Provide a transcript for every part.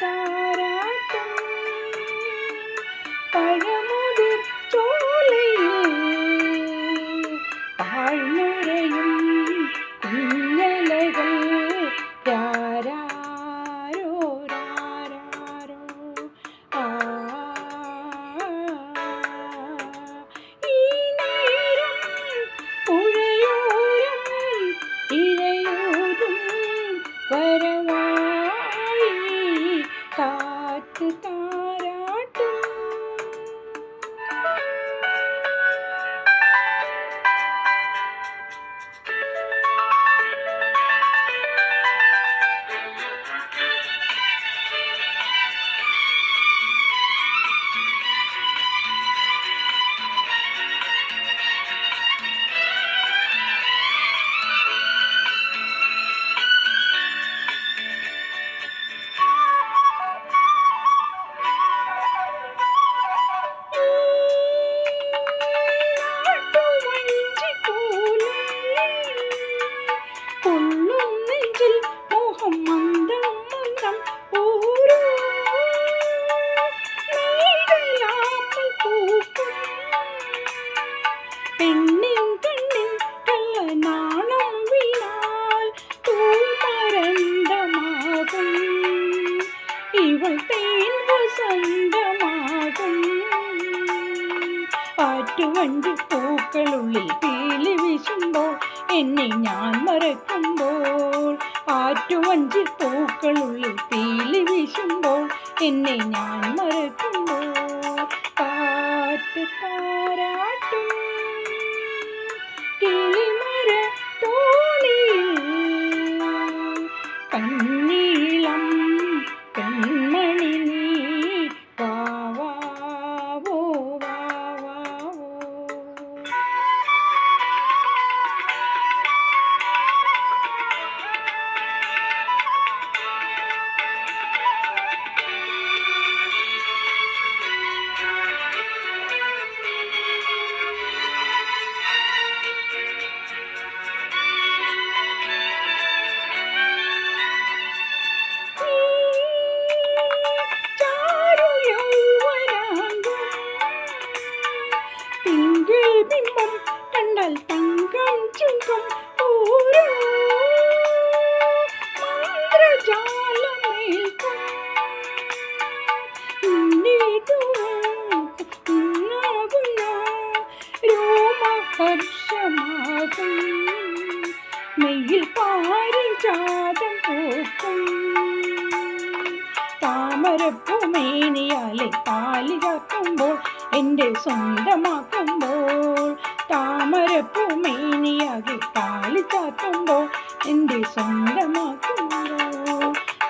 കാറ്റ് ഇവൾ തേൻ വസന്തമാകും ആറ്റുവണ്ടി പൂക്കളുള്ളിൽ പീലി വീശുമ്പോൾ എന്നെ ഞാൻ മറക്കുമ്പോൾ. ആറ്റുവഞ്ചി പൂക്കളുള്ളിൽ പീലി വീശുമ്പോൾ എന്നെ ഞാൻ മറക്കുമ്പോൾ. കാറ്റ് താരാട്ടും ചുങ്കം ഓരോ മന്ത്രജാലമേൽക്കും. രോമഹർഷമാകും. മെയ്യിൽ പാരിജാതം പൂക്കും. താമരപ്പൂമേനിയാലെ താലി കാക്കുമ്പോൾ എന്റെ സ്വന്തമാക്കുമ്പോൾ താമരപ്പൂമേനിയാകെ താലി ചാത്തുമ്പോൾ എന്റെ സ്വന്തമാക്കുമ്പോൾ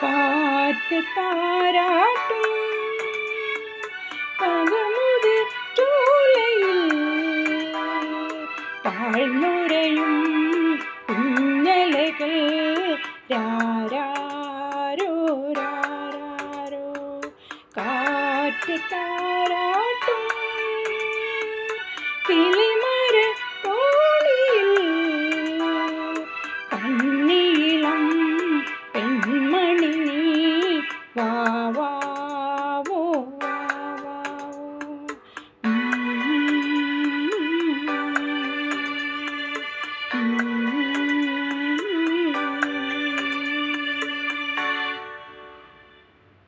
കാറ്റ് താരാട്ടും താഴ്ന്നുരയും കുഞ്ഞലകൾ രാരാരോ രാരാരോ. കാറ്റ് താരാട്ടും കിളിമര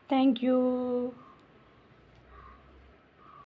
Thank you.